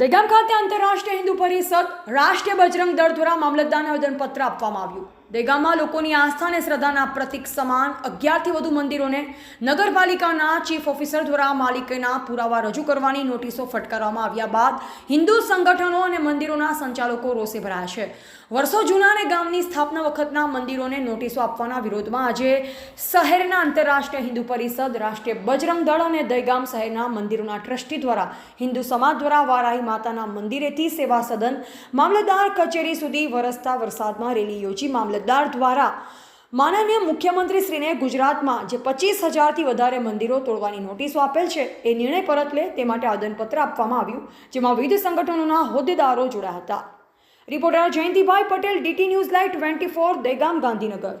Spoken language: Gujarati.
દહેગામ ખાતે આંતરરાષ્ટ્રીય હિન્દુ પરિષદ રાષ્ટ્રીય બજરંગ દળ દ્વારા મામલતદારને આવેદનપત્ર આપવામાં આવ્યું. દહેગામમાં લોકોની આસ્થા અને શ્રદ્ધાના પ્રતિક સમાન અગિયારથી વધુ મંદિરોને નગરપાલિકાના ચીફ ઓફિસર દ્વારા માલિકીના પુરાવા રજૂ કરવાની નોટિસો ફટકારવામાં આવ્યા બાદ હિન્દુ સંગઠનો અને મંદિરોના સંચાલકો રોષે ભરાયા છે. વર્ષો જૂના અને ગામની સ્થાપના વખતના મંદિરોને નોટિસો આપવાના વિરોધમાં આજે શહેરના આંતરરાષ્ટ્રીય હિન્દુ પરિષદ, રાષ્ટ્રીય બજરંગ દળ અને દહેગામ શહેરના મંદિરોના ટ્રસ્ટી દ્વારા હિન્દુ સમાજ દ્વારા વારાહી માતાના મંદિરેથી સેવા સદન મામલતદાર કચેરી સુધી વરસતા વરસાદમાં રેલી યોજી મામલતદાર દ્વારા માનનીય મુખ્યમંત્રીશ્રીને ગુજરાતમાં જે પચીસ હજારથી વધારે મંદિરો તોડવાની નોટિસો આપેલ છે, એ નિર્ણય પરત લે તે માટે આદનપત્ર આપવામાં આવ્યું, જેમાં વિવિધ સંગઠનોના હોદ્દેદારો જોડાયા હતા. Reporter Jayantibhai Patel, DT news light twenty four Degam Gandhinagar.